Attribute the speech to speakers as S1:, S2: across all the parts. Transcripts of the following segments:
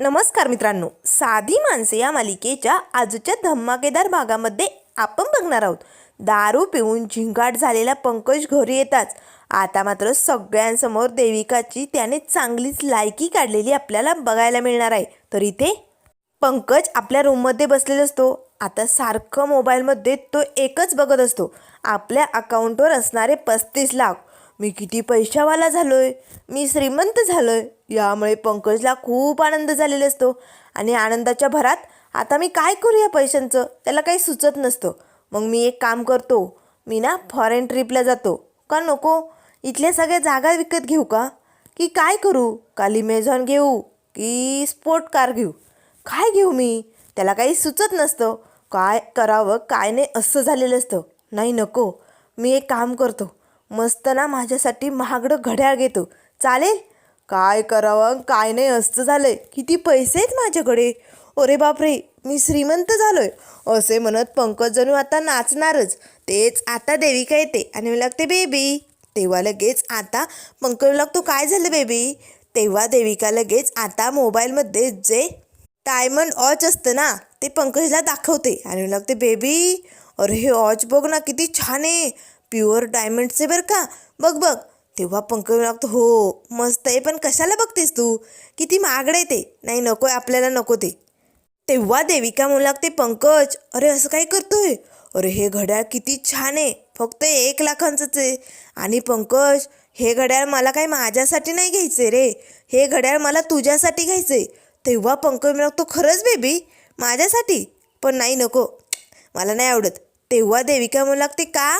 S1: नमस्कार मित्रांनो साधी माणसे या मालिकेच्या आजच्या धमाकेदार भागामध्ये आपण बघणार आहोत. दारू पिऊन झिंगाट झालेला पंकज घरी येताच. आता मात्र सगळ्यांसमोर देविकाची त्याने चांगलीच लायकी काढलेली आपल्याला बघायला मिळणार आहे. तर इथे पंकज आपल्या रूममध्ये बसलेला असतो. आता सारखं मोबाईलमध्ये तो एकच बघत असतो. आपल्या अकाउंटवर असणारे पस्तीस लाख. मी किती पैशावाला झालोय? मी श्रीमंत झालोय. यामुळे पंकजला खूप आनंद झालेला असतो. आणि आनंदाच्या भरात आता मी काय करू या पैशांचं? त्याला काही सुचत नसतं. मग मी एक काम करतो. मी ना फॉरेन ट्रिपला जातो. का नको? इथल्या सगळ्या जागा विकत घेऊ का? की काय करू? का लिमेझॉन घेऊ की स्पोर्ट कार घेऊ? काय घेऊ मी? त्याला काही सुचत नसतं. काय करावं काय नाही असं झालेलं असतं. नाही नको. मी एक काम करतो. मस्त ना माझ्यासाठी महागडं घड्याळ घेतो. चालेल? काय करावं काय नाही असं आहे किती पैसे आहेत माझ्याकडे? अरे बापरे मी श्रीमंत झालो आहे असे म्हणत पंकज जणू आता नाचणारच. तेच आता देविका येते आणि मी लागते बेबी. तेव्हा लगेच आता पंकज लागतो काय झालं बेबी? तेव्हा देविका लगेच आता मोबाईलमध्ये जे डायमंड ऑच असतं ना ते पंकजला दाखवते. आणि मी लागते बेबी अरे हे ऑच बघ ना किती छान आहे. प्युअर डायमंडचे बरं का. बघ बघ. तेव्हा पंकज लागतो हो मस्त आहे पण कशाला बघतेस तू? किती महागडे ते. नाही नको आपल्याला नको ते. तेव्हा देविका म्हणू लागते पंकज अरे असं काय करतोय? अरे हे घड्याळ किती छान आहे. फक्त एक लाखांचंच आहे. आणि पंकज हे घड्याळ मला काय माझ्यासाठी नाही घ्यायचे रे. हे घड्याळ मला तुझ्यासाठी घ्यायचंय. तेव्हा पंकज म्हणू खरंच बेबी माझ्यासाठी? पण नाही नको. मला नाही आवडत. तेव्हा देविका म्हणू लागते का?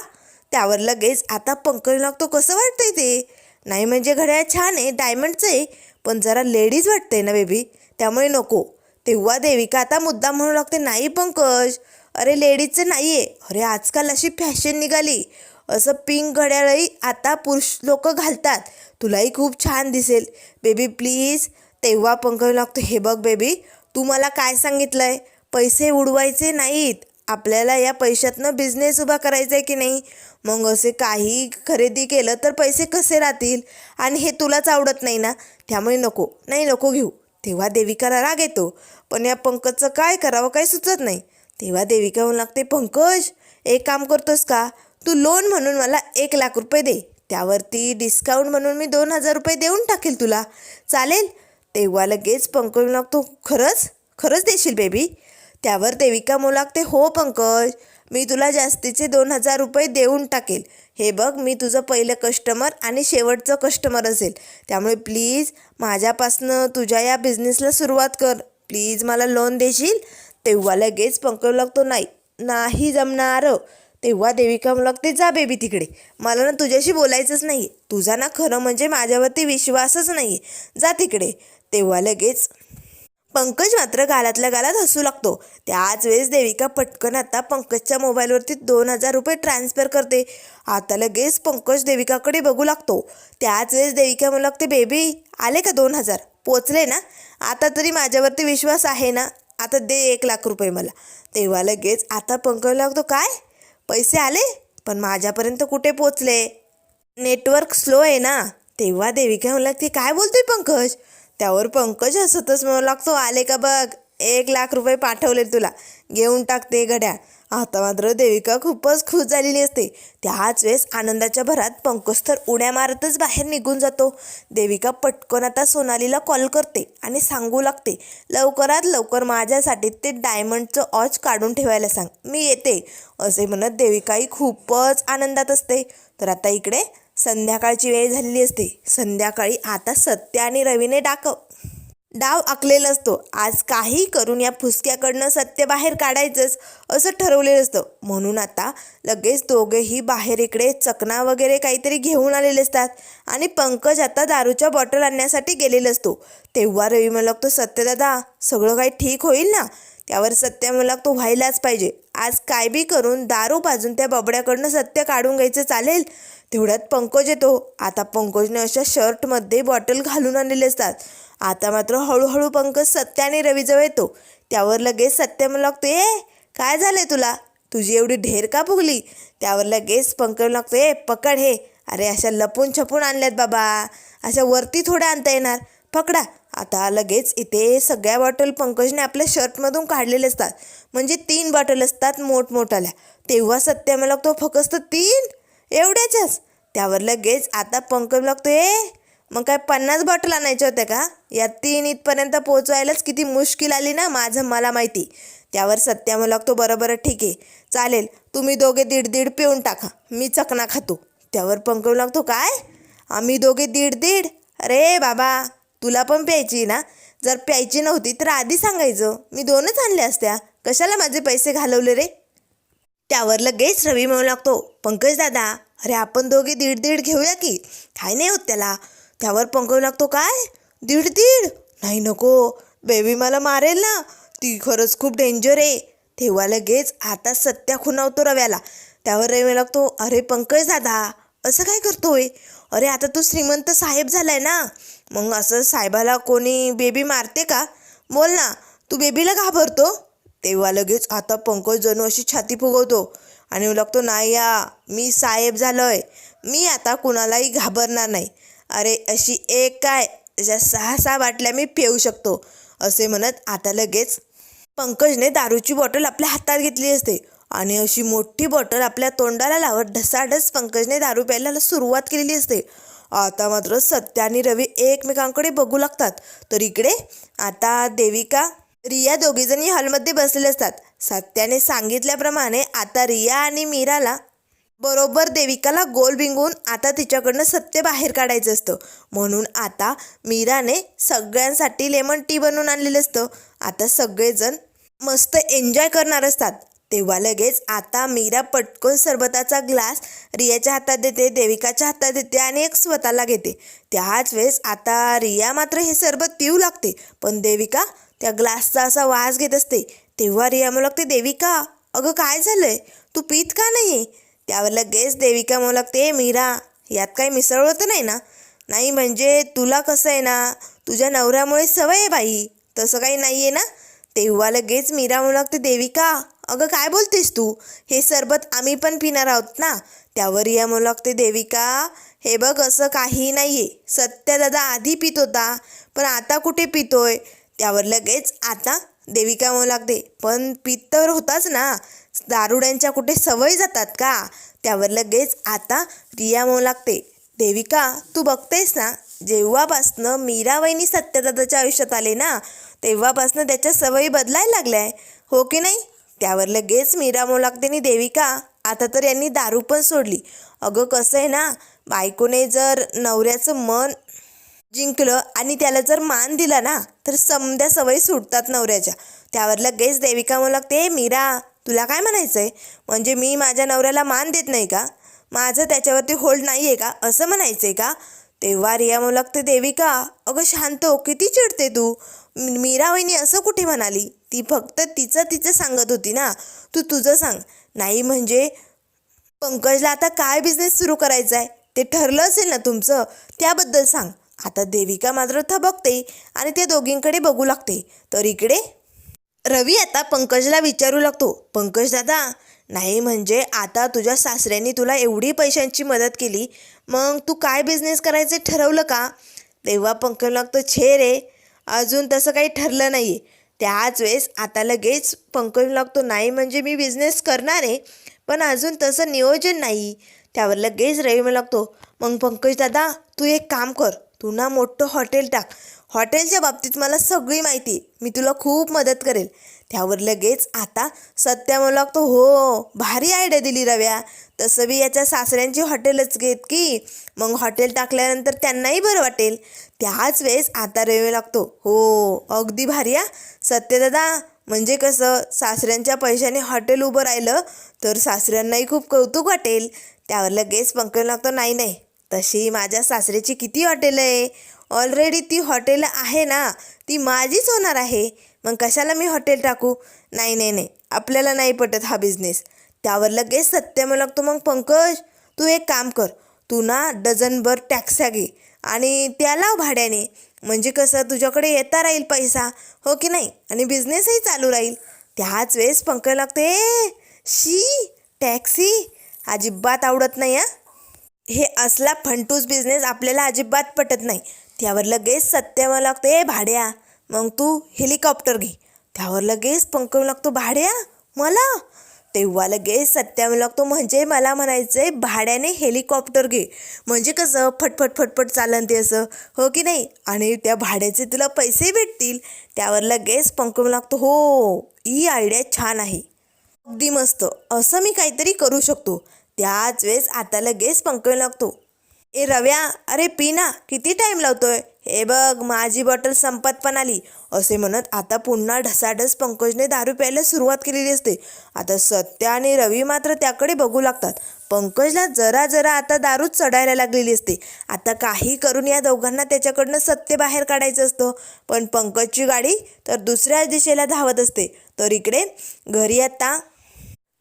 S1: त्यावर लगेच आता पंकज लागतो कसं वाटतंय ते? नाही म्हणजे घड्याळ छान आहे डायमंडचं आहे पण जरा लेडीज वाटतंय ना बेबी त्यामुळे नको. तेव्हा देविका आता मुद्दा म्हणू लागते नाही पंकज. अरे लेडीजचं नाही आहे अरे आजकाल अशी फॅशन निघाली. असं पिंक घड्याळही आता पुरुष लोक घालतात. तुलाही खूप छान दिसेल. बेबी प्लीज तेव्हा पंकज लागतो हे बघ बेबी तू मला काय सांगितलं आहे पैसे उडवायचे नाहीत. आपल्याला या पैशातनं बिझनेस उभा करायचा आहे की नाही? मग असे काही खरेदी केलं तर पैसे कसे राहतील? आणि हे तुलाच आवडत नाही ना? त्यामुळे नको. नाही नको घेऊ. तेव्हा देविकाला राग येतो. पण या पंकजचं काय करावं काही सुचत नाही. तेव्हा देविका म्हणू लागते पंकज एक काम करतोस का? तू लोन म्हणून मला एक लाख रुपये दे. त्यावरती डिस्काउंट म्हणून मी दोन हजार रुपये देऊन टाकेल तुला. चालेल? तेव्हा लगेच पंकज लागतो खरंच? खरंच देशील बेबी त्यावर देविका मुलागते हो पंकज मी तुला जास्तीचे दोन हजार रुपये देऊन टाकेल. हे बघ मी तुझं पहिलं कस्टमर आणि शेवटचं कस्टमर असेल. त्यामुळे प्लीज माझ्यापासनं तुझ्या या बिझनेसला सुरुवात कर. प्लीज मला लोन देशील? तेव्हा लगेच पंकज लागतो नाही नाही जमणार. तेव्हा देविका म्हणू लागते जा बेबी तिकडे. मला ना तुझ्याशी बोलायचंच नाही तुझा ना खरं म्हणजे माझ्यावरती विश्वासच नाही जा तिकडे. तेव्हा लगेच पंकज मात्र गालातल्या गालात हसू लागतो. त्याच वेळेस देविका पटकन आता पंकजच्या मोबाईलवरती दोन हजार रुपये ट्रान्सफर करते. आता लगेच पंकज देविकाकडे बघू लागतो. त्याच वेळेस देविका म्हणू लागते बेबी आले का दोन हजार? पोचले ना? आता तरी माझ्यावरती विश्वास आहे ना? आता दे एक लाख रुपये मला. तेव्हा लगेच आता पंकज लागतो काय? पैसे आले? पण माझ्यापर्यंत कुठे पोचले? नेटवर्क स्लो आहे ना? तेव्हा देविका म्हणू लागते काय बोलतोय पंकज? त्यावर पंकज हसतच म्हणू लागतो आले का बघ? एक लाख रुपये पाठवले तुला. घेऊन टाकते घड्याळ. आता मात्र देविका खूपच खुश झालेली असते. त्याच वेळेस आनंदाच्या भरात पंकज तर उड्या मारतच बाहेर निघून जातो. देविका पटकन आता सोनालीला कॉल करते आणि सांगू लागते लवकरात लवकर माझ्यासाठी ते डायमंडचं ऑच काढून ठेवायला सांग. मी येते. असे म्हणत देविकाही खूपच आनंदात असते. तर आता इकडे संध्याकाळची वेळ झालेली असते. संध्याकाळी आता सत्य आणि रवीने डाकव. डाव आखलेला असतो. आज काही करून या फुसक्याकडनं सत्य बाहेर काढायचंच असं ठरवलेलं असतं. म्हणून आता लगेच दोघेही बाहेर इकडे चकना वगैरे काहीतरी घेऊन आलेले असतात आणि पंकज आता दारूच्या बॉटल आणण्यासाठी गेलेला असतो. तेव्हा रवी मला लागतो सत्यदादा सगळं काही ठीक होईल ना? त्यावर सत्य मला तो व्हायलाच पाहिजे. आज काय बी करून दारू पाजून त्या बबड्याकडनं सत्य काढून घ्यायचं चालेल? तेवढ्यात पंकज येतो. आता पंकजने अशा शर्टमध्ये बॉटल घालून आणलेले असतात. आता मात्र हळूहळू पंकज सत्य आणि रवीजवळ येतो. त्यावर लगेच सत्य म्हणू लागतो ए काय झालंय तुला? तुझी एवढी ढेर का फुगली? त्यावर लगेच पंकज लागतो ए पकड हे. अरे अशा लपून छपून आणल्यात बाबा. अशा वरती थोड्या आणता येणार. पकडा. आता लगेच इथे सगळ्या बॉटल पंकजने आपल्या शर्टमधून काढलेले असतात. म्हणजे तीन बॉटल असतात मोठमोठाल्या. तेव्हा सत्य मला लागतो फक्त तीन? एवढ्याच्याच? त्यावर लगेच आता पंकज लागतो ए मग काय पन्नास बॉटल आणायच्या होत्या का? या तीन इथपर्यंत पोचवायलाच किती मुश्किल आली ना माझं मला माहिती. त्यावर सत्या मला लागतो बरोबर ठीक आहे. चालेल तुम्ही दोघे दीड दीड पिऊन टाका. मी चकना खातो. त्यावर पंकज लागतो काय? आम्ही दोघे दीड दीड? अरे बाबा तुला पण प्यायची ना? जर प्यायची नव्हती तर आधी सांगायचं. मी दोनच आणल्या असत्या. कशाला माझे पैसे घालवले रे? त्यावर लगेच रवी म्हणू लागतो पंकज दादा अरे आपण दोघे दीड दीड घेऊया की? काय नाही होत त्याला. त्यावर पंकज लागतो काय? दीड दीड नाही नको. बेबी मला मारेल ना. ती खरंच खूप डेंजर आहे. तेव्हा लगेच आता सत्या खुणावतो रव्याला. त्यावर रवी लागतो अरे पंकज दादा असं काय करतोय? अरे आता तू श्रीमंत साहेब झालाय ना. मग असं साहेबाला कोणी बेबी मारते का? बोल ना तू बेबीला घाबरतो तेव्हा लगेच आता पंकज जणू अशी छाती फुगवतो. आणि लागतो नाही या मी साहेब झालोय. मी आता कुणालाही घाबरणार नाही. अरे अशी एक काय? अशा सहा सहा बाटल्या मी पेऊ शकतो असे म्हणत आता लगेच पंकजने दारूची बॉटल आपल्या हातात घेतली असते. आणि अशी मोठी बॉटल आपल्या तोंडाला लावत ढसाढस पंकजने दारू प्यायला सुरुवात केलेली असते. आता मात्र सत्या आणि रवी एकमेकांकडे बघू लागतात. तर इकडे आता देविका रिया दोघीजणी हॉलमध्ये बसलेले असतात. सत्याने सांगितल्याप्रमाणे आता रिया आणि मीराला बरोबर देविकाला गोल बिंगून आता तिच्याकडनं सत्य बाहेर काढायचं असतं. म्हणून आता मीराने सगळ्यांसाठी लेमन टी बनवून आणलेलं असतं. आता सगळेजण मस्त एन्जॉय करणार असतात. तेव्हा लगेच आता मीरा पटकन सरबताचा ग्लास रियाच्या हातात देते देविकाच्या हातात देते आणि एक स्वतःला घेते. त्याच वेळेस आता रिया मात्र हे सरबत पिऊ लागते. पण देविका त्या ग्लासचा असा वास घेत असते. तेव्हा रिया म्हणू लागते देविका अगं काय झालंय? तू पित का नाही त्यावर लगेच देविका म्हणू लागते मीरा यात काही मिसळ होतं नाही ना? नाही म्हणजे तुला कसं आहे ना तुझ्या नवऱ्यामुळे सवय आहे बाई तसं काही नाही आहे ना? तेव्हा लगेच मीरा म्हणू लागते देविका अगं काय बोलतेस तू? हे सरबत आम्ही पण पिणार आहोत ना? त्यावर रिया म्हणू लागते देविका हे बघ असं काही नाही आहे सत्य दादा आधी पित होता पण आता कुठे पितोय? त्यावर लगेच आता देविका म्हणू लागते पण पित्तर होताच ना. दारुड्यांच्या कुठे सवय जातात का? त्यावर लगेच आता रिया म्हणू लागते देविका तू बघतेस ना जेव्हापासनं मीराबाईनी सत्यदादाच्या आयुष्यात आले ना तेव्हापासनं त्याच्या सवयी बदलायला लागल्या आहे हो की नाही? त्यावर लगेच मीरा म्हणू लागते आणि देविका आता तर यांनी दारू पण सोडली. अगं कसं आहे ना बायकोने जर नवऱ्याचं मन जिंकलं आणि त्याला जर मान दिला ना तर समद्या सवयी सुटतात नवऱ्याच्या. त्यावर लगेच देविका म्हणू लागते मीरा तुला काय म्हणायचं आहे म्हणजे मी माझ्या नवऱ्याला मान देत नाही का? माझं त्याच्यावरती होल्ड नाही आहे का? असं म्हणायचं आहे का? तेव्हा रिया म्हणू लागते देविका अगं शांत हो किती चिडते तू? मीरा वहिनी असं कुठे म्हणाली? ती फक्त तिचं तिचं सांगत होती ना. तू तुझं सांग. नाही म्हणजे पंकजला आता काय बिझनेस सुरू करायचा आहे ते ठरलं असेल ना तुमचं? त्याबद्दल सांग. आता देविका मात्र थबकते आणि त्या दोघींकडे बघू लागते. तर इकडे रवी आता पंकजला विचारू लागतो पंकज दादा नाही म्हणजे आता तुझ्या सासऱ्यांनी तुला एवढी पैशांची मदत केली मग तू काय बिझनेस करायचं ठरवलं का? तेव्हा पंकज लागतो छे रे अजून तसं काही ठरलं नाही आहे त्याच वेळेस आता लगेच पंकज लागतो नाही म्हणजे मी बिझनेस करणार आहे पण अजून तसं नियोजन नाही. त्यावर लगेच रवी मला लागतो मग पंकज दादा तू एक काम कर तू ना मोठं हॉटेल टाक. हॉटेलच्या बाबतीत मला सगळी माहिती मी तुला खूप मदत करेल. त्यावर लगेच आता सत्या म्हणू लागतो हो भारी आयडिया दिली रव्या. तसं बी याच्या सासऱ्यांची हॉटेलच घेत की. मग हॉटेल टाकल्यानंतर त्यांनाही बरं वाटेल. त्याच वेळेस आता रवी लागतो हो अगदी भारी आ सत्यदादा म्हणजे कसं? सासऱ्यांच्या पैशाने हॉटेल उभं राहिलं तर सासऱ्यांनाही खूप कौतुक वाटेल. त्यावर लगेच पंकज लागतो नाही नाही तशी माझ्या सासऱ्याची किती हॉटेल आहे? ऑलरेडी ती हॉटेल आहे ना ती माझीच होणार आहे. मग कशाला मी हॉटेल टाकू? नाही नाही नाही. आपल्याला नाही पटत हा बिझनेस त्यावर लगेच सत्य मला लागतो मग पंकज. तू एक काम कर. तू ना डझनभर टॅक्स्या घे आणि त्या लाव भाड्याने. म्हणजे कसं तुझ्याकडे येता राहील पैसा. हो की नाही? आणि बिझनेसही चालू राहील. त्याच वेळेस पंकज लागते शी टॅक्सी? अजिबात आवडत नाही हां. हे असला फंटूस बिझनेस आपल्याला अजिबात पटत नाही. त्यावर लगेच सत्यमा लागतो. ए भाड्या मग तू हेलिकॉप्टर घे. त्यावर लगेच पंकज लागतो. भाड्या मला? तेव्हा लगेच सत्या लागतो. म्हणजे मला म्हणायचं आहे भाड्याने हेलिकॉप्टर घे. म्हणजे कसं? फटफट फटफट चालन ते असं. हो की नाही? आणि त्या भाड्याचे तुला पैसे भेटतील. त्यावर लगेच पंकज लागतो. हो ही आयडिया छान आहे. अगदी मस्त. असं मी काहीतरी करू शकतो. त्याच वेळेस आता लगेच पंकज लागतो. ए रव्या अरे पी ना किती टाईम लावतोय? हे बघ माझी बॉटल संपत पण आली. असे म्हणत आता पुन्हा ढसाढस पंकजने दारू प्यायला सुरुवात केलेली असते. आता सत्या आणि रवी मात्र त्याकडे बघू लागतात. पंकजला जरा जरा आता दारूच चढायला लागलेली असते. आता काही करून या दोघांना त्याच्याकडनं सत्य बाहेर काढायचं असतं. पण पंकजची गाडी तर दुसऱ्याच दिशेला धावत असते. तर इकडे घरी आता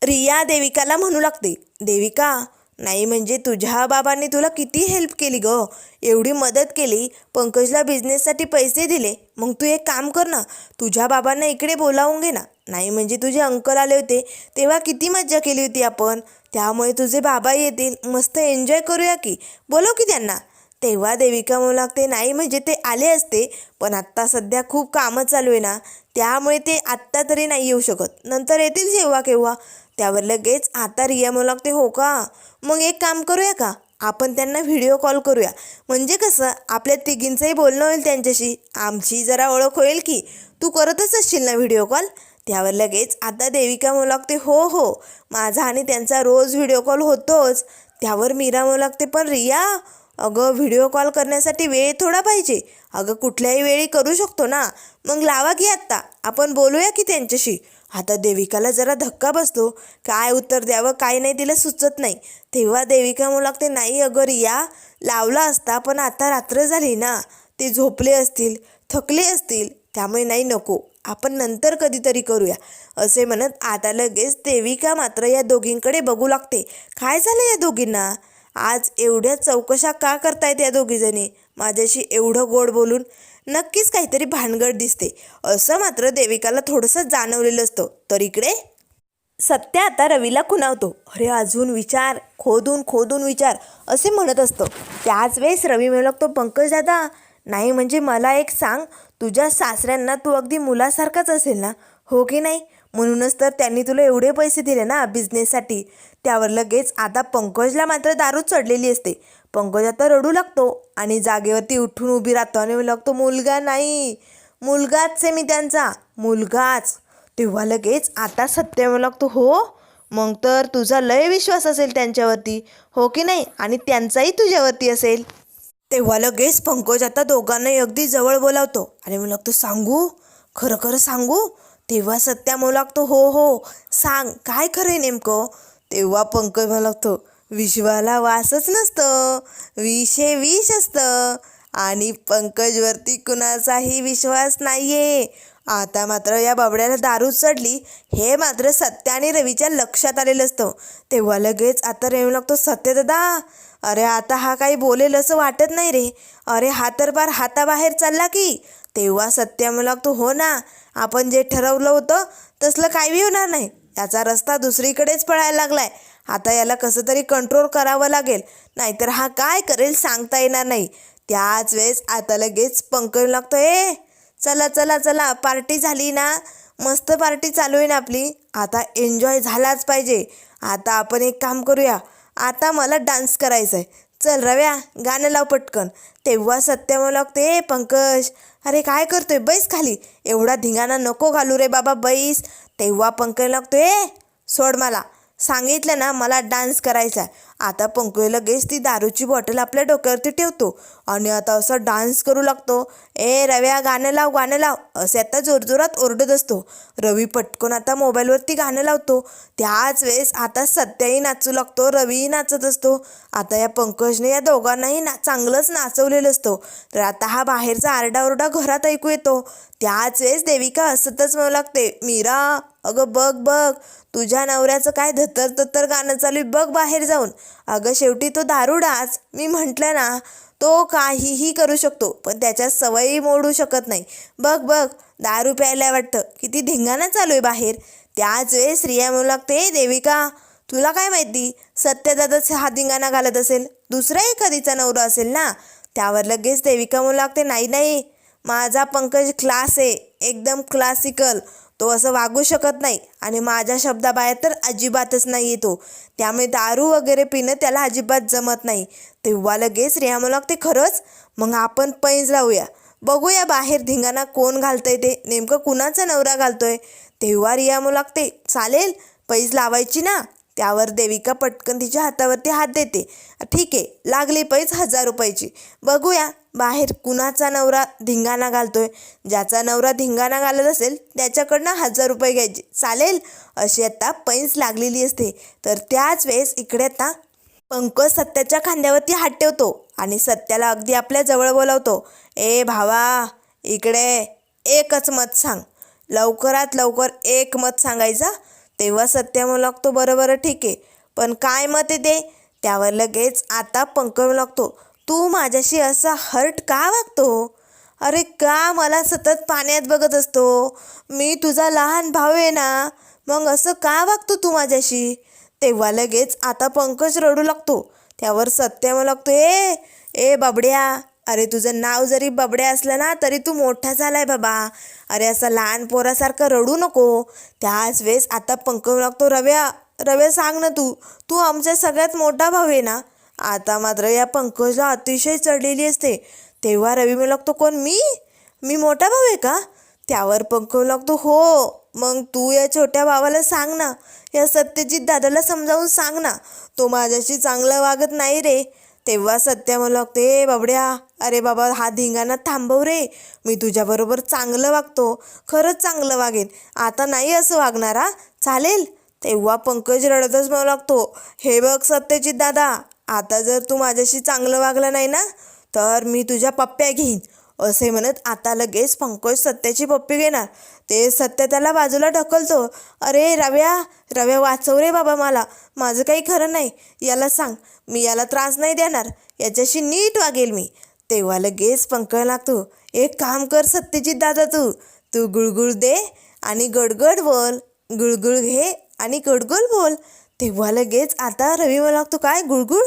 S1: रिया देविकाला म्हणू लागते देविका नाही म्हणजे तुझ्या बाबांनी तुला किती हेल्प केली ग? एवढी मदत केली पंकजला बिझनेससाठी पैसे दिले. मग तू एक काम कर ना तुझ्या बाबांना इकडे बोलावून घे ना. नाही म्हणजे तुझे अंकल आले होते तेव्हा किती मज्जा केली होती आपण. त्यामुळे तुझे बाबा येतील मस्त एन्जॉय करूया की. बोलव की त्यांना. तेव्हा देविका म्हणू लागते नाही म्हणजे ते आले असते पण आत्ता सध्या खूप कामं चालू आहे ना. त्यामुळे ते आत्ता तरी नाही येऊ शकत. नंतर येतील जेव्हा केव्हा. त्यावर लगेच आता रिया म्हणू लागते हो का? मग एक काम करूया का? आपण त्यांना व्हिडिओ कॉल करूया. म्हणजे कसं आपल्या तिघींचंही बोलणं होईल त्यांच्याशी. आमची जरा ओळख होईल की तू करतच असशील ना व्हिडिओ कॉल त्यावर लगेच आता देविका म्हणू लागते हो हो माझा आणि त्यांचा रोज व्हिडिओ कॉल होतोच. त्यावर मीरा म्हणू लागते पण रिया अगं व्हिडिओ कॉल करण्यासाठी वेळ थोडा पाहिजे. अगं कुठल्याही वेळी करू शकतो ना. मग लावा की आत्ता. आपण बोलूया की त्यांच्याशी. आता देविकाला जरा धक्का बसतो. काय उत्तर द्यावं काय नाही तिला सुचत नाही. तेव्हा देविका म्हणू लागते नाही अगर या लावला असता पण आता रात्र झाली ना. ते झोपले असतील थकले असतील त्यामुळे नाही नको. आपण नंतर कधीतरी करूया. असे म्हणत आता लगेच देविका मात्र या दोघींकडे बघू लागते. काय झालं या दोघींना? आज एवढ्या चौकशा का करतायत या दोघीजणी? माझ्याशी एवढं गोड बोलून नक्कीच काहीतरी भानगड दिसते. असं मात्र देविकाला थोडंसं जाणवलेलं असतं. तर इकडे? सत्य आता रवीला खुणावतो. अरे अजून विचार. खोदून खोदून विचार. असे म्हणत असतो. त्याच वेळेस रवी म्हणू लागतो पंकज दादा नाही म्हणजे मला एक सांग. तुझ्या सासऱ्यांना तू अगदी मुलासारखाच असेल ना? हो की नाही? म्हणूनच तर त्यांनी तुला एवढे पैसे दिले ना बिझनेससाठी त्यावर लगेच आता पंकजला मात्र दारू चढलेली असते. पंकज आता रडू लागतो आणि जागेवरती उठून उभी राहतो आणि लागतो मुलगा नाही मुलगाच आहे मी त्यांचा मुलगाच. तेव्हा लगेच आता सत्य म्हणू लागतो हो मग तर तुझा लय विश्वास असेल त्यांच्यावरती हो की नाही? आणि त्यांचाही तुझ्यावरती असेल. तेव्हा लगेच पंकज आता दोघांनाही अगदी जवळ बोलावतो आणि म्हणू लागतो सांगू? खरं खरं सांगू? तेव्हा सत्या म्हणू लागतो हो हो सांग काय खरं आहे नेमकं? तेव्हा पंकज म्हणू लागतो विश्वाला वासच नसतं. विष हे विष असतं. आणि पंकजवरती कुणाचाही विश्वास नाही आहे आता मात्र या बाबड्याला दारू चढली हे मात्र सत्य आणि रवीच्या लक्षात आलेलं असतं. तेव्हा लगेच आता रेवू लागतो सत्य दादा अरे आता हा काही बोलेल असं वाटत नाही रे. अरे हा तर बार हाताबाहेर चालला की. तेव्हा सत्य म्हणू लागतो हो ना आपण जे ठरवलं होतं तसलं काही होणार नाही. याचा रस्ता दुसरीकडेच पळायला लागलाय. आता याला कसं तरी कंट्रोल करावं लागेल. नाहीतर हा काय करेल सांगता येणार नाही. त्याच वेळेस आता लगेच पंकज लागतो ए चला चला चला पार्टी झाली ना. मस्त पार्टी चालू आहे ना आपली. आता एन्जॉय झालाच पाहिजे. आता आपण एक काम करूया. आता मला डान्स करायचा आहे चल रव्या गाणं लाव पटकन. तेव्हा सत्य मला लागते ए पंकज अरे काय करतोय? बैस खाली. एवढा धिंगाणा नको घालू रे बाबा बैस. तेव्हा पंकज लागतो ए सोड मला. सांगितलं ना मला डान्स करायचा आहे. आता पंकज लगेच ती दारूची बॉटल आपल्या डोक्यावरती ठेवतो. आणि आता असं डान्स करू लागतो. ए रव्या गाणं लाव गाणं लाव. असे आता जोरजोरात ओरडत असतो. रवी पटकन आता मोबाईलवरती गाणं लावतो. त्याच वेळेस आता सत्याही नाचू लागतो रवीही नाचत असतो. आता या पंकजने या दोघांनाही ना चांगलंच नाचवलेलं असतो. तर आता हा बाहेरचा आरडाओरडा घरात ऐकू येतो. त्याच वेळेस देविका असतच म्हणू लागते मीरा अगं बघ बघ. तुझ्या नवऱ्याचं काय धतर ततर गाणं चालू आहे बघ बाहेर जाऊन. अगं शेवटी तो दारुडाच. मी म्हटलं ना तो काहीही करू शकतो पण त्याच्या सवयी मोडू शकत नाही. बघ बघ. दारू प्यायला वाटतं. किती धिंगाणा चालू आहे बाहेर. त्याच वेळेस रिया म्हणू लागते देविका तुला काय माहिती? सत्यदादाच हा धिंगाणा घालत असेल. दुसरा एखादीचा नवरा असेल ना? त्यावर लगेच देविका म्हणू लागते नाही नाही. माझा पंकज क्लास आहे. एकदम क्लासिकल तो असं वागू शकत नाही आणि माझ्या शब्दाबाहेर तर अजिबातच नाही येतो त्यामुळे दारू वगैरे पिणं त्याला अजिबात जमत नाही. तेव्हा लगेच रिया म्हणू लागते खरंच? मग आपण पैंज लावूया बघूया बाहेर धिंगाणा कोण घालतंय ते. नेमकं कुणाचा नवरा घालतोय? तेव्हा रिया म्हणू लागते चालेल पैज लावायची ना. त्यावर देविका पटकन तिच्या हातावरती हात देते. ठीक आहे लागली पैज हजार रुपयाची. बघूया बाहेर कुणाचा नवरा धिंगाणा घालतोय? ज्याचा नवरा धिंगाणा घालत असेल त्याच्याकडनं हजार रुपये घ्यायचे. चालेल? अशी आता पैंस लागलेली असते. तर त्याच वेळेस इकडे आता पंकज सत्याच्या खांद्यावरती हात ठेवतो आणि सत्याला अगदी आपल्या जवळ बोलावतो. ए भावा इकडे एकच मत सांग. लवकरात लवकर एक मत सांगायचा. तेव्हा सत्य म्हणू लागतो बरं बरं ठीक आहे. पण काय मत आहे ते? त्यावर लगेच आता पंकज लागतो तू माझ्याशी असा हर्ट का वागतो? अरे का मला सतत पाण्यात बघत असतो? मी तुझा लहान भाऊ आहे ना? मग असं का वागतो तू माझ्याशी? तेव्हा लगेच आता पंकज रडू लागतो. त्यावर सत्य म्हणू लागतो ए ए बाबड्या अरे तुझं नाव जरी बबड्या असलं ना तरी तू मोठा झालाय बाबा. अरे असं लहान पोरासारखं रडू नको. त्याच वेळेस आता पंकज लागतो रव्या रव्या सांग ना तू. तू आमच्या सगळ्यात मोठा भाऊ आहे ना? आता मात्र या पंकजला अतिशय चढलेली असते. तेव्हा रवी म्हणू लागतो कोण मी? मी मोठा भाऊ आहे का? त्यावर पंकज लागतो हो मग तू या छोट्या भावाला सांग ना या सत्यजित दादाला समजावून सांग ना तो माझ्याशी चांगलं वागत नाही रे. तेव्हा सत्या म्हणू लागतो ए बाबड्या अरे बाबा हा धिंगाणा थांबव रे मी तुझ्याबरोबर चांगलं वागतो खरंच चांगलं वागेन आता नाही असं वागणार हा चालेल. तेव्हा पंकज रडतच म्हणू लागतो हे बघ सत्यजित दादा आता जर तू माझ्याशी चांगलं वागलं नाही ना तर मी तुझ्या पप्प्या घेईन. असे म्हणत आता लगेच पंकज सत्याची पप्पी घेणार. ते सत्य त्याला बाजूला ढकलतो. अरे रव्या रव्या वाचव रे बाबा मला. माझं काही खरं नाही. याला सांग मी याला त्रास नाही देणार. याच्याशी नीट वागेल मी. तेव्हा लगेच पंकज लागतो. एक काम कर सत्यजित दादा तू. तू गुळगुळ दे आणि गडगड बोल. गुळगुळ घे आणि गडगुळ बोल. तेव्हा लगेच आता रवी मला लागतो काय? गुळगुळ?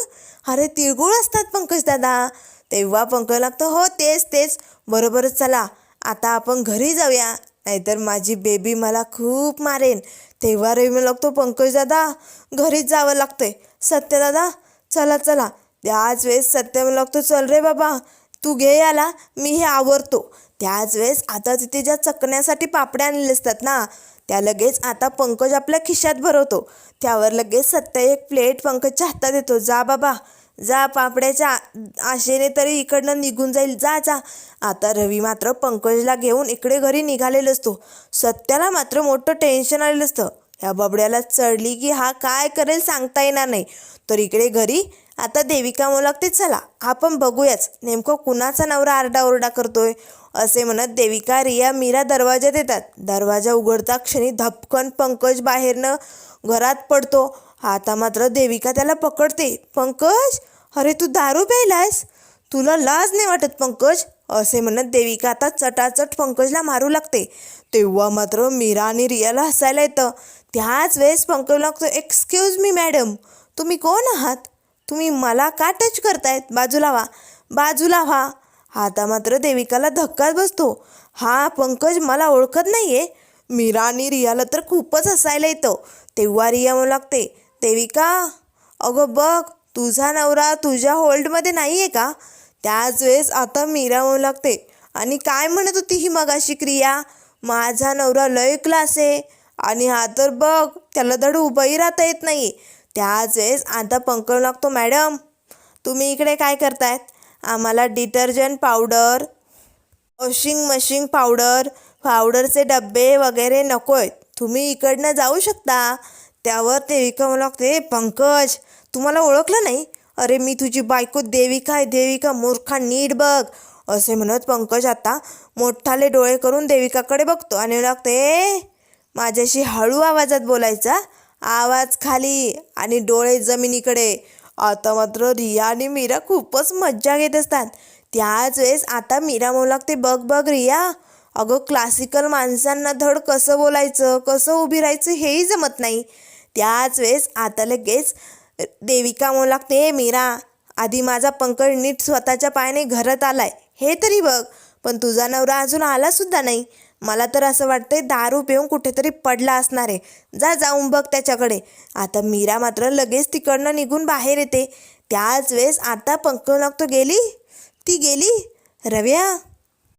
S1: अरे तिळगुळ असतात पंकज दादा. तेव्हा पंकज लागतो. हो तेच तेच. बरोबरच चला. आता आपण घरी जाऊया. नाहीतर माझी बेबी मला खूप मारेन. तेव्हा रवी मला लागतो पंकज दादा. घरीच जावं लागतंय. सत्य दादा? चला चला. त्याच वेळेस सत्य मला लागतो. चल रे बाबा. तू घे याला. मी हे आवरतो. त्याच वेळेस आता तिथे ज्या चकण्यासाठी पापड्या आणलेले असतात ना त्या लगेच आता पंकज आपल्या खिशात भरवतो. त्यावर लगेच सत्य एक प्लेट पंकजच्या हातात येतो. जा बाबा जा पापड्याच्या आशेने तरी इकडनं निघून जाईल. जा जा. आता रवी मात्र पंकजला घेऊन इकडे घरी निघालेलं असतो. सत्याला मात्र मोठं टेन्शन आलेलं असतं. ह्या बबड्याला चढली की हा काय करेल सांगता येणार नाही. तर इकडे घरी आता देविका म्हणू चला. आपण बघूयाच. नेमकं कुणाचा नवरा आरडाओरडा करतोय? असे म्हणत देविका रिया मीरा दरवाजात येतात दरवाजा उघडता क्षणी धपकन पंकज बाहेरनं घरात पडतो. आता मात्र देविका त्याला पकडते. पंकज अरे तू दारू प्यायलास तुला लाज नाही वाटत पंकज? असे म्हणत देविका आता चटाचट पंकजला मारू लागते. तेव्हा मात्र मीरा आणि रियाला हसायला येतं. त्याच वेळेस पंकज लागतो एक्सक्यूज मी मॅडम तुम्ही कोण आहात? तुम्ही मला का टच करतायत? बाजूला व्हा. बाजूला व्हा. आता मात्र देविकाला धक्काच बसतो. हा पंकज मला ओळखत नाहीये. मीरा आणि रियाला तर खूपच हसायला येतं. तेव्हा रिया म्हणू लागते देविका अगं बघ तुझा नवरा तुझ्या होल्डमध्ये नाही आहे का? त्याच वेळेस आता मीरा म्हणू लागते आणि काय म्हणत होती ही मगाशी क्रिया? माझा नवरा लय क्लास आहे. आणि हा तर बघ त्याला धड उभंही राहता येत नाही त्याच वेळेस आता पंकज लागतो मॅडम तुम्ही इकडे काय करतायत? आम्हाला detergent powder washing machine powder पावडरचे डब्बे वगैरे नको आहेत. तुम्ही इकडनं जाऊ शकता. त्यावर देविका मला लागते पंकज तुम्हाला ओळखलं नाही? अरे मी तुझी बायको देविका आहे. देविका मूर्खा नीट बघ. असे म्हणत पंकज आता मोठाले डोळे करून देविकाकडे बघतो आणि लागते माझ्याशी हळू आवाजात बोलायचा आवाज खाली आणि डोळे जमिनीकडे. आता मात्र रिया आणि मीरा खूपच मज्जा घेत असतात. त्याच वेळेस आता मीरा म्हणू लागते बघ बघ रिया. अगं क्लासिकल माणसांना धड कसं बोलायचं कसं उभी राहायचं हेही जमत नाही. त्याच वेळेस आता लगेच देविका म्हणू लागते हे मीरा आधी माझा पंकज नीट स्वतःच्या पायाने घरात आलाय. हे तरी बघ पण तुझा नवरा अजून आला सुद्धा नाही. मला तर असं वाटतंय दारू पिऊन कुठेतरी पडला असणार आहे. जा जाऊन बघ त्याच्याकडे. आता मीरा मात्र लगेच तिकडनं निघून बाहेर येते. त्याच वेळेस आता पंकज लागतो गेली? ती गेली? रव्या?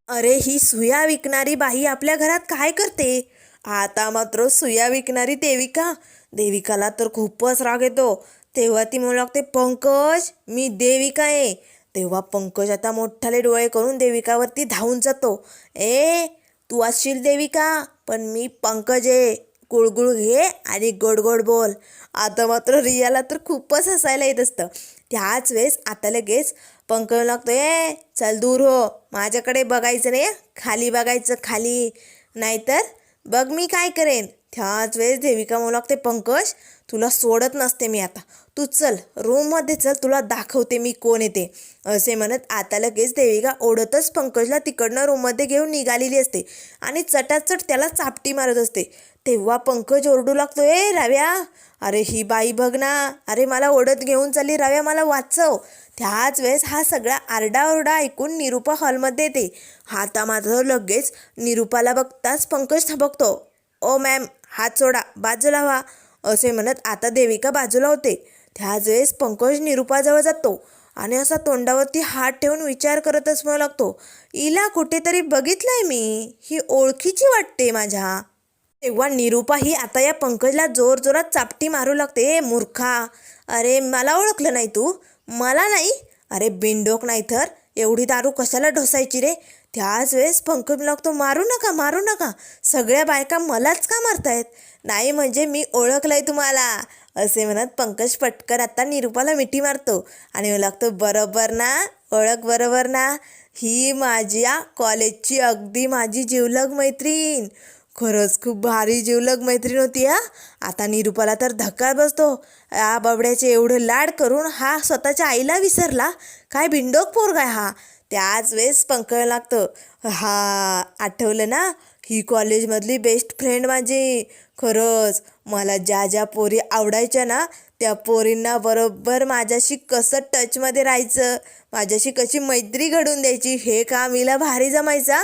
S1: अरे ही सुया विकणारी बाई आपल्या घरात काय करते? आता मात्र सुया विकणारी देविका. देविकाला तर खूपच राग येतो. तेव्हा ती म्हणू लागते पंकज मी देविका आहे. तेव्हा पंकज आता मोठाले डोळे करून देविकावरती धावून जातो. ए तू असशील देविका पण मी पंकज आहे. गुळगुळ घे आणि गोडगोड गोड बोल. आता मात्र रियाला तर खूपच हसायला येत असतं. त्याच वेळेस आता लगेच पंकज लागतो ए चल दूर हो. माझ्याकडे बघायचं नाही खाली बघायचं खाली. नाहीतर बघ मी काय करेन. त्याच वेळेस देविका म्हणू लागते पंकज तुला सोडत नसते मी आता. तू चल रूममध्ये चल तुला दाखवते मी कोण येते असे म्हणत आता लगेच देविका ओढतच पंकजला तिकडनं रूममध्ये घेऊन निघालेली असते आणि चटाचट त्याला चापटी मारत असते. तेव्हा पंकज ओरडू लागतो ए राव्या! अरे ही बाई बघ ना! अरे मला ओढत घेऊन चालली राव्या मला वाचव! त्याच वेळेस हा सगळा आरडाओरडा ऐकून निरुपा हॉलमध्ये येते. हाता मात्र लगेच निरुपाला बघताच पंकज थबकतो ओ मॅम हात सोडा बाजूला व्हा असे म्हणत आता देविका बाजूला होते. त्याच वेळेस पंकज निरुपाजवळ जातो आणि असा तोंडावरती हात ठेवून विचार करतच मला लागतो इला कुठेतरी बघितलंय मी. ही ओळखीची वाटते माझ्या. तेव्हा निरूपा ही आता या पंकजला जोर जोरात चापटी मारू लागते. ए मूर्खा. अरे मला ओळखलं नाही तू. मला नाही. अरे बिंडोक नाही तर. एवढी दारू कशाला ढोसायची रे? त्याच वेळेस पंकज लागतो मारू नका मारू नका. सगळ्या बायका मलाच का मारतायत? नाही म्हणजे मी ओळखलंय तुम्हाला. असे म्हणत पंकज पटकन आता निरुपाला मिठी मारतो. आणि मला लागतो बरोबर ना? ओळख बरोबर ना? ही माझ्या कॉलेजची अगदी माझी जिवलग मैत्रीण. खरंच खूप भारी जीवलग मैत्रीण होती हा? आता निरुपाला तर धक्का बसतो. या बाबड्याचे एवढे लाड करून हा स्वतःच्या आईला विसरला? काय बिंडोक पोरगा आहे हा? त्याच वेळेस पंकज लागतं हा आठवलं ना? ही कॉलेजमधली बेस्ट फ्रेंड माझी. खरंच मला ज्या ज्या पोरी आवडायच्या ना त्या पोरींना बरोबर माझ्याशी कसं टचमध्ये राहायचं माझ्याशी कशी मैत्री घडून द्यायची हे काम हिला भारी जमायचा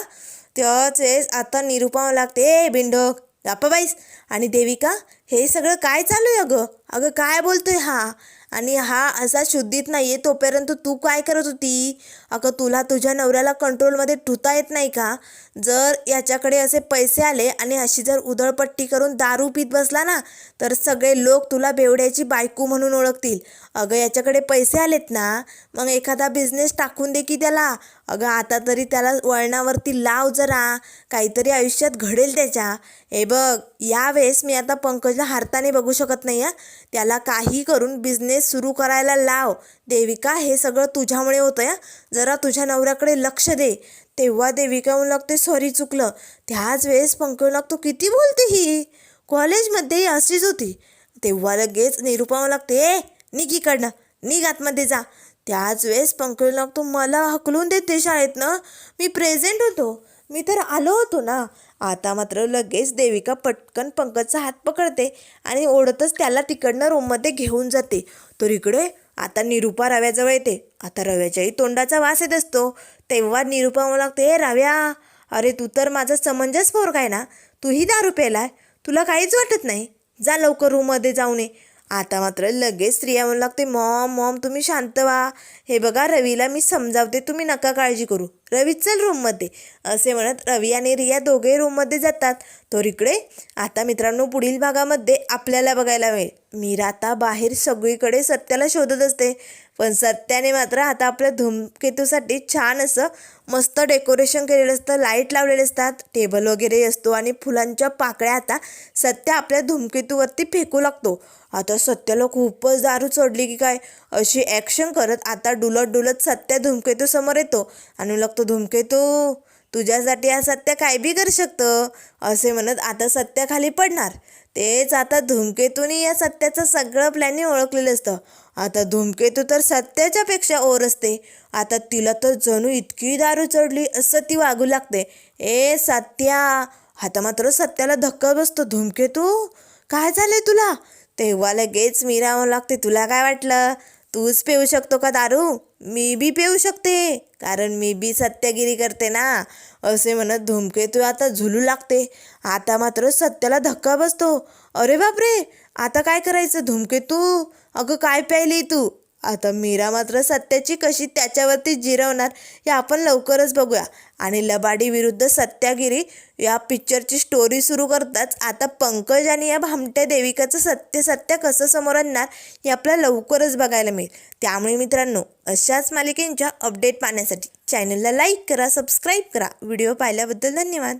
S1: त्याच वेळेस आता निरुपा लागते ए बिंडोक बाईस. आणि देविका हे सगळं काय चालू आहे अगं? अगं काय बोलतोय हा? आणि हा असा शुद्धीत नाही आहे तोपर्यंत तू काय करत होती? अगं तुला तुझ्या नवऱ्याला कंट्रोलमध्ये ठुता येत नाही का? जर याच्याकडे असे पैसे आले आणि अशी जर उधळपट्टी करून दारू पीत बसला ना तर सगळे लोक तुला बेवड्याची बायको म्हणून ओळखतील. अगं याच्याकडे पैसे आलेत ना मग एखादा बिझनेस टाकून दे की त्याला. अगं आता तरी त्याला वळणावरती लाव जरा. काहीतरी आयुष्यात घडेल त्याच्या. हे बघ यावेळेस मी आता पंकजला हारताने बघू शकत नाही हा. त्याला काही करून बिझनेस सुरू करायला लाव. देविका हे सगळं तुझ्यामुळे होतं या जरा तुझ्या नवऱ्याकडे लक्ष दे. तेव्हा देविका म्हणू लागते सॉरी चुकलं. त्याच वेळेस पंकज लागतो किती बोलते ही? कॉलेजमध्ये अशीच होती. तेव्हा लगेच निरुपा लागते ए निघ इकडनं. निघ आतमध्ये जा. त्याच वेळेस पंकज लागतो मला हकलून देते शाळेत ना मी प्रेझेंट होतो. मी तर आलो होतो ना. आता मात्र लगेच देविका पटकन पंकजचा हात पकडते आणि ओढतच त्याला तिकडनं रूममध्ये घेऊन जाते. तर इकडे आता निरुपा रव्याजवळ येते. आता रव्याच्याही तोंडाचा वास येत असतो. तेव्हा निरुपा म्हणू लागते रव्या अरे तू तर माझा समंजस पोरगा आहे ना. तूही दारू प्यायलाय. तुला काहीच वाटत नाही. जा लवकर रूममध्ये जाऊन ये. आता मात्र लगेच स्त्रिया म्हणू लागते मॉम मॉम तुम्ही शांत व्हा. हे बघा रवीला मी समजावते तुम्ही नका काळजी करू. रवी चल रूममध्ये असे म्हणत रवी आणि रिया दोघे रूममध्ये जातात. तर इकडे आता मित्रांनो पुढील भागामध्ये आपल्याला बघायला मिळेल. मीरा आता बाहेर सगळीकडे सत्याला शोधत असते. पण सत्याने मात्र आता आपल्या धूमकेतूसाठी छान असं मस्त डेकोरेशन केलेलं असतं. लाइट लावलेले असतात. टेबल वगैरे असतो आणि फुलांच्या पाकळ्या आता सत्या आपल्या धूमकेतूवरती फेकू लागतो. आता सत्याला खूपच दारू चढली की काय? अशी ॲक्शन करत आता डुलत डुलत सत्या धूमकेतू समोर येतो. आणि लागतो धुमकेतू तुझ्यासाठी हा सत्या काय बी करू शकतं? असे म्हणत आता सत्या खाली पडणार. तेच आता धूमकेतूने या सत्याचं सगळं प्लॅनिंग ओळखलेलं असतं. आता धूमकेतू तर सत्याच्या पेक्षा ओर असते. आता तिला तर जणू इतकी दारू चढली असं ती वागू लागते. ए सत्या आता मात्र सत्याला धक्का बसतो धूमकेतू काय झालंय तुला? तेव्हा लगेच मीरा म्हणू लागते. तुला काय वाटलं? तूच पिऊ शकतो का दारू? मी बी पिऊ शकते. कारण मी बी सत्यागिरी करते ना. असे म्हणत धूमकेतू आता झुलू लागते. आता मात्र सत्याला धक्का बसतो. अरे बापरे! आता काय करायचं? धूमकेतू अगं काय प्यायली तू? आता मीरा मात्र सत्याची कशी त्याच्यावरती जिरवणार हे आपण लवकरच बघूया. आणि लबाडी विरुद्ध सत्यागिरी या पिक्चरची स्टोरी सुरू करताच आता पंकज आणि या भामट्या देविकाचं सत्य सत्य कसं समोर आणणार हे आपल्याला लवकरच बघायला मिळेल. त्यामुळे मित्रांनो अशाच मालिकेंच्या अपडेट पाहण्यासाठी चॅनलला लाईक करा सबस्क्राईब करा. व्हिडिओ पाहिल्याबद्दल धन्यवाद.